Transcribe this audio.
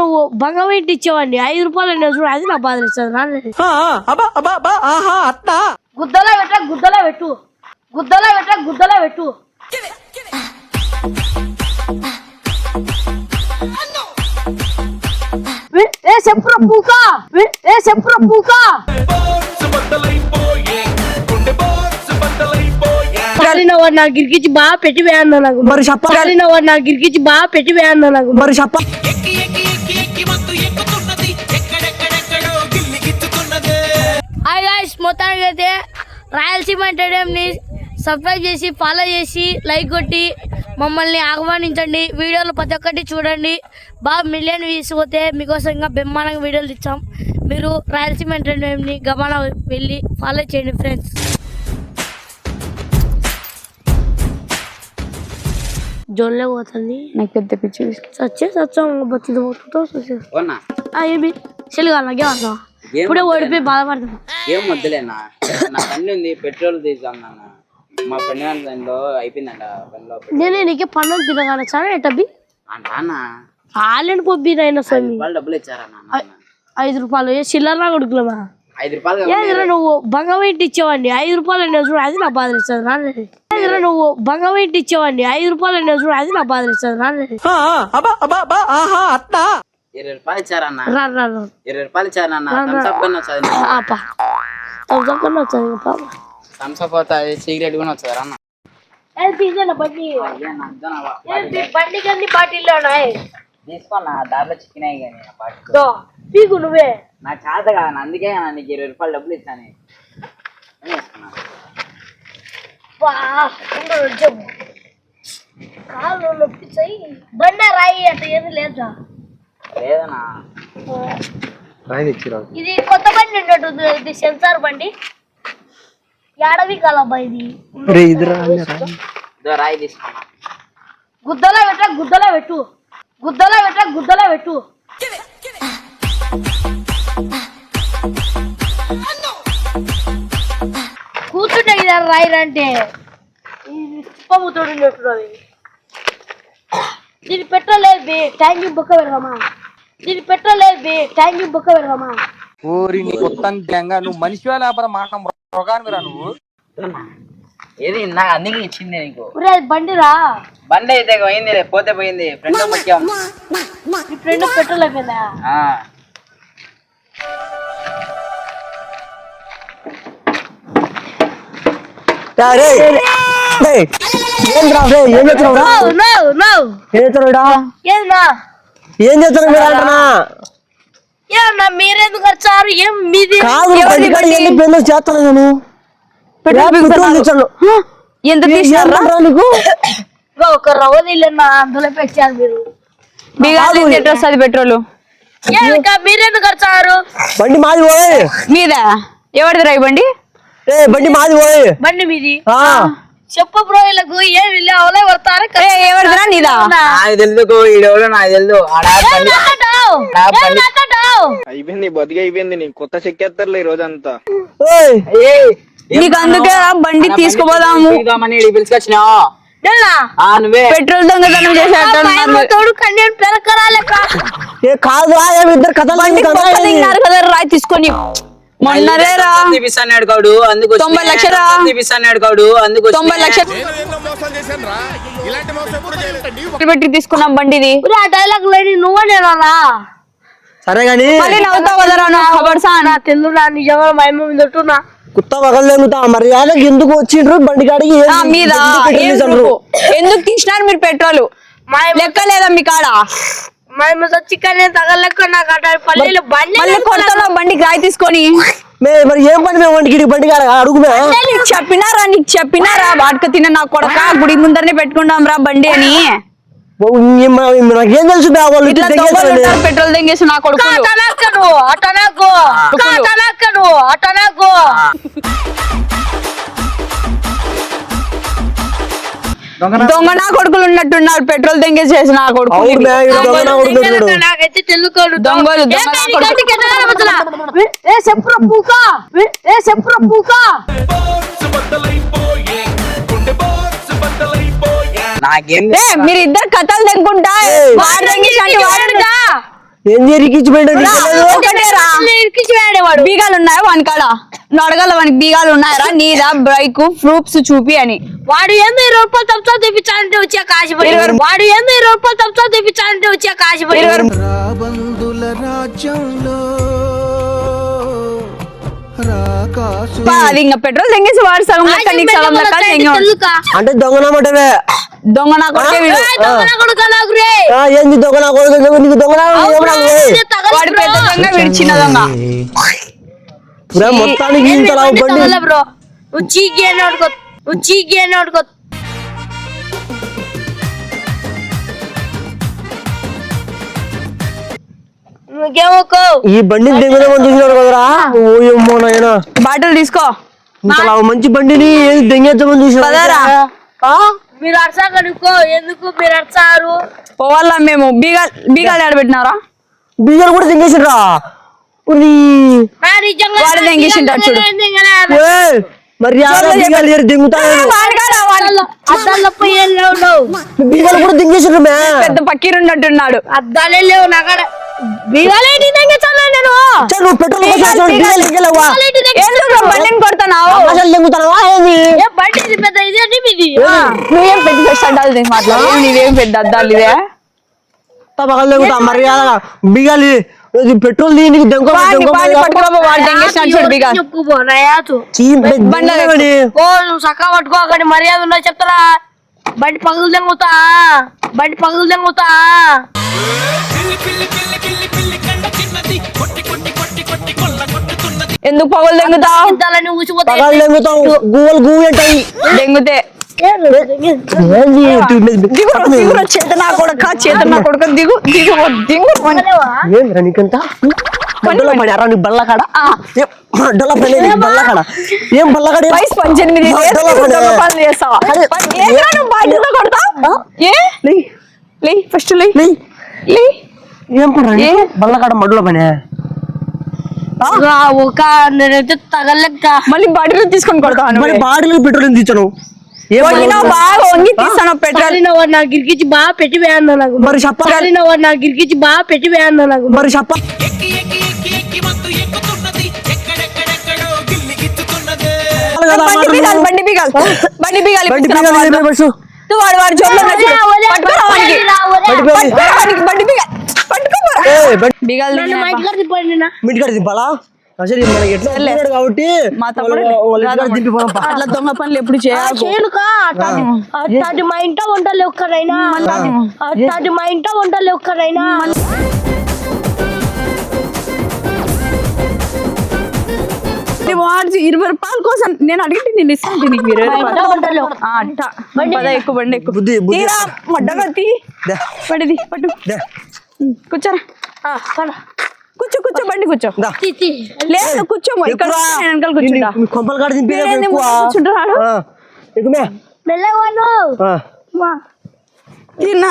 నువ్వు బంగవేంటి ఇచ్చేవాడిని. ఐదు రూపాయలు నేను చూడు అది నా బాధ ఇస్తుంది గుద్దలో పెట్ట గుద్దలో పెట్టు. గుద్దలో పెట్ట గుద్దలో పెట్టు. ఏ చెప్పురా పూక? ఏ చెప్పురా పూక? కలిన వాడు నా గిరికిచ్చి బాగా పెట్టి వేయన్నా నాకు. మరి చెప్ప కలిన వాడు నా గిరికిచ్చి బాగా పెట్టి వేయన్నా నాకు. మరి చెప్ప మొత్తానికి అయితే రాయలసీమ ఎంటర్టైన్మెంట్ని సబ్స్క్రైబ్ చేసి ఫాలో చేసి లైక్ కొట్టి మమ్మల్ని ఆహ్వానించండి. వీడియోలు ప్రతి ఒక్కటి చూడండి. బాగా మిలియన్ వ్యూస్ పోతే మీకోసం ఇంకా బ్రహ్మాండంగా వీడియోలు ఇచ్చాం మీరు రాయలసీమ ఎంటర్టైన్మెంట్ని గమన వెళ్ళి ఫాలో చేయండి ఫ్రెండ్స్ జోన్లే పోతుంది. నాకు పెద్ద పిచ్చి. సచ్చే సచ్చాం బతిది పోతుందో సచ్చే అవునా ఏమి చెల్లి ఏం ఇప్పుడే. ఓడిపోయి బాధపడుతున్నా. ఏం వద్దులేనా నా బండి ఉంది పెట్రోల్ తీసాం నాన్న మా ఫ్రెండ్ గారి దానిలో అయిపోయిందంట బండిలో నేనే నీకే తినగానే చాలా ఎట్టబి నాన్న. ఆలెండి పొబ్బి నాయన స్వామి. రూపాయలు డబ్బులు ఇచ్చారా నాన్న? ఐదు రూపాయలు. ఏ చిల్లర కొడుకులమా? ఐదు రూపాయలు నువ్వు బంగవేంటి ఇచ్చేవాడిని? ఐదు రూపాయలు నేను చూడు అది నా బాధ ఇస్తుంది రాలేదు ఏదిరా నువ్వు బంగవేంటి ఇచ్చేవాడిని? ఐదు రూపాయలు నేను చూడు అది నా బాధ ఇస్తుంది రాలేదు ఇరవై రూపాయలు ఇచ్చారా అన్న రా రా రా. ఇరవై రూపాయలు ఇచ్చారా నాన్న థమ్స్అప్ కన్నా వచ్చేది ఆపా తప్పకుండా వచ్చాను పాప థమ్స్అప్ అవుతుంది సిగరెట్ కూడా వచ్చారా అన్న. తీసుకోనా దాంట్లో చికెన్ అయ్యి కానీ నువ్వే. నా చేత కాదు అందుకే నీకు ఇరవై రూపాయలు డబ్బులు చెప్పు. కాళ్ళు నొప్పించాయి బండ రాయి అట్ట ఏది లేదా ఇది కొత్త బండి ఉన్నట్టుంది కదా, ఇది సెన్సార్ బండి. ఏడవి కాలబ్బా ఇది. ఇదో రాయి. తీసుకున్నా. గుద్దలో పెట్ట గుద్దలో పెట్టు. గుద్దలో పెట్ట గుద్దలో పెట్టు. కూర్చుంటే ఇది రాయిరంటే చిప్పముతోడు ఉన్నట్టున్నది దీని పెట్రోల్ లేదు బి. ట్యాంక్ బుక్క పెడదామా? దీని పెట్రోల్ లేదు బి. ట్యాంక్ బుక్క పెడదామా? ఓరి నీ కొత్త తెంగ నువ్వు మనిషి లేకపోతే మాట మృగానివిరా నువ్వు? ఏది నాకు అందుకే ఇచ్చింది నీకు. ఒరే అది బండిరా బండి అయితే పోయింది పోతే పోయింది. ఫ్రెండ్ ముఖ్యం. ఫ్రెండ్ పెట్రోల్ అయిపోయిందా? ఆ, ఏం రా. రే, ఏం చేస్తున్నావు రా? నో నో ఏం చేస్తున్నావు ఈడ? ఏం చేస్తున్నావు మీరు అంటున్నా? ఏమన్నా మీరెందుకు వచ్చారు? ఏం మీది? కాదు బండి కాడ ఎన్ని పెన్ను చేస్తాను నేను? పెట్రోల్ తెచ్చాను. ఎంత ఏ- తీసినారా ఏమంటారా నీకు? ఇగో ఒక అందులో పెట్టారు మీరు. బీగాలు ఎంత వస్తుంది పెట్రోల్? ఏమికా మీరెందుకు వచ్చారు? బండి మాది పోయి. మీద? ఎవరిది రా ఈ బండి? ఏ బండి మాది పోయి. బండి మీది? ఆ, చెప్పు బ్రో వీళ్ళకు ఏం వెళ్ళి అవలే పడతారు? నీదా? నాకు తెలుసు ఈడెవడో నాకు తెలుసు అయిపోయింది బతికి అయిపోయింది నీ కొత్త చెక్కేస్తారులే ఈ రోజంతా ఓయ్, ఏయ్, ఏం నీకు అందుకే బండి తీసుకుపోదాము. పెట్రోల్ దొంగతనం ఏ కాదు ఇద్దరు కథలు రాయి తీసుకొని. మొన్నరే రా తీపిస్తాడు కాడు అందుకు. తొంభై లక్షలా? తీపిస్తాడు కాడు అందుకు తొంభై. లక్షలు పెట్టి తీసుకున్నాం బండిది. ఒరే, ఆ డైలాగ్ లేని నువ్వే నేనా సరే గాని మళ్ళీ నవ్వుతావు కదరా నువ్వు ఖబర్ సా నా తెల్లురా నిజంగా మా అమ్మ మీద ఉంటున్నా కుత్త మగలు తెంగుతా మరి యాదకి ఎందుకు వచ్చిండ్రు? బండి కాడికి మీద? ఎందుకు తీసినారు మీరు పెట్రోల్? లెక్క లేదా మీ కాడ? మా అమ్మ వచ్చి కానీ తగలెక్క నాకు అట పల్లెలు బండి మళ్ళీ కొడతావు బండికి రాయి తీసుకొని? మే మరి ఏం పని మేము వంటికి బండి కాడ అడుగు నీకు చెప్పినారా నీకు చెప్పినారా? వాటికి తిన్న నా కొడక గుడి ముందరనే పెట్టుకుంటాం రా బండి అని. నాకేం తెలుసు బే, వాళ్ళు ఇట్లా ఇట్లా దొంగలు తెగేస్తారని. ఉంటారు పెట్రోల్ తెంగేసి నా కొడుకులు. అటనక్కను అటనకు అటనక్కను అటనకు దొంగ నా కొడుకులు ఉన్నట్టున్నారు. పెట్రోల్ దొంగ నా కొడుకు. చూడు. నాకైతే తెలుకోడు దొంగలు, దొంగ నా కొడుకు. ఏ చెప్పురా పూక? ఏ చెప్పురా పూక? నాకేం ఏ మీరు ఇద్దరు కథలు తెంకుంటా వాడు తెంగేసి అంటే వాడు ఏం ఇరికించివాడేవాడు బీగాలు ఉన్నాయా వాని కాడ? నువ్వు అడగాల వానికి బీగాలు ఉన్నాయరా నీదా బ్రైక్ ప్రూఫ్స్ చూపి అని. వాడు ఏందో ఇరవై రూపాయలు తప్పుతో తెప్పించాలంటే వచ్చే కాశపడి వాడు ఏందో ఇరవై రూపాయలు తప్పుతో తెప్పించాలంటే వచ్చే కాశపడి రాబందుల రాజ్యంలో అది ఇంకా పెట్రోల్ తెంగేసి వాడు సగం అంటే దొంగనమంటవే దొంగ నా కొడుకే వీడు. కొడుకు నాకు రే? ఆ, ఏంది దొంగ నా కొడుకు? నువ్వు నీకు దొంగ నా కొడుకు ఏమన్నా నువ్వు? వాడు పెద్ద దొంగ వీడు చిన్న దొంగ. బ్రో, మొత్తానికి ఇంత లావు బండి బ్రో? అని అని నువ్వేమోకో ఈ బండిని దెంగుదామని చూసినాడు కదరా? ఓ ఏమో నాయనా. బాటిల్ తీసుకో. మంచి బండిని దెంగేద్దామని పదరా. మీరు కనుక్కో ఎందుకు మీరు అర్సారు? పోవాలా మేము? బీగాలు బీగాలు ఆడబెట్టినారా బీజాలు కూడా నిజంగా వాడు తెంగేసింటాడు చూడు. మరి బీగాలు బీగాలు కూడా దెంగేసిండ్రు పెద్ద పక్కీరున్నట్టున్నాడు. అద్దాలే లేవు నాకాడ బిగాలే నీ తెంగేస్తాను నేను. నువ్వు పెట్రోల్ బండిని కొడుతున్నావు? అసలు దెంగుతావా ఏంది? ఏ బండి పెద్ద ఇది అంటే మీది? నువ్వేం పెద్ద ఫస్ట్ అడ్డాలు మాట్లాడు ఏం నీవేం పెద్ద అద్దాలు ఇదే పగలు దెంగుతా మర్యాద బీగాలి పెట్రోల్ దీనికి పట్టుకోకండి మర్యాద ఉన్నా చెప్తారా బండి పగులు తెంగుతా బండి పగులు తెంగుతా ఎందుకు పగలు దెంగుతావు? ఇంతలని ఊసిపోతా పగలు దెంగుతాం. గువ్వలు గువ్వు దెంగుతే దిగురా చేతనా కొడుక చేతనా కొడుక దిగు దిగు దిగు ఏంద్రా నీకంత? మడ్డలో పడారా నీ బల్లకాడ? బల్లకాడ? ఏం బల్లకాడ? వయసు పద్దెనిమిది పనులు చేస్తావా? బాధ్యత కొడతావు? ఏ? లే, లే ఫస్ట్ లే. లే. లే. ఏం పడరా? బల్లకాడ పనే. ఒక నేనైతే తగలెక్క. మళ్ళీ బాటిల్ తీసుకొని కొడతావు మరి బాడీలో పెట్రోల్ పడరా? బాగా వంగి తీస్తాను పెట్రోల్. వాడు నాకు గిరికిచ్చి బాగా పెట్టి వేయన్నా నాకు. మరి చెప్పాలి. వాడు నాకు గిరికిచ్చి బాగా పెట్టి వేయన్నా నాకు. మరి చెప్ప కదా బండి. బీగాలి బండి బీగాలి బండి వాడు వాడి జోబులో బీగాలు. దింపాలా అసలు ఎట్లా కాబట్టి మా తమ్ముడు దింపి. అట్లా దొంగ పనులు ఎప్పుడు చేయాలి మా ఇంట వంటలు ఒక్కరైనా అట్లాంటి మా ఇంట వంటలు ఒక్కరైనా వాడు ఇరవై రూపాయల కోసం నేను అడిగితే నేను ఇస్తాను నీకు ఇరవై రూపాయలు. ఎక్కువ బండి ఎక్కువ. పడిది పట్టు. కూర్చోరా. కూర్చో కూర్చో బండి కూర్చో. లేదు కూర్చోము. ఇక్కడ వెనకాల కూర్చుంటా. కొంపల కాడ కూర్చుంటున్నాడు? తిన్నా.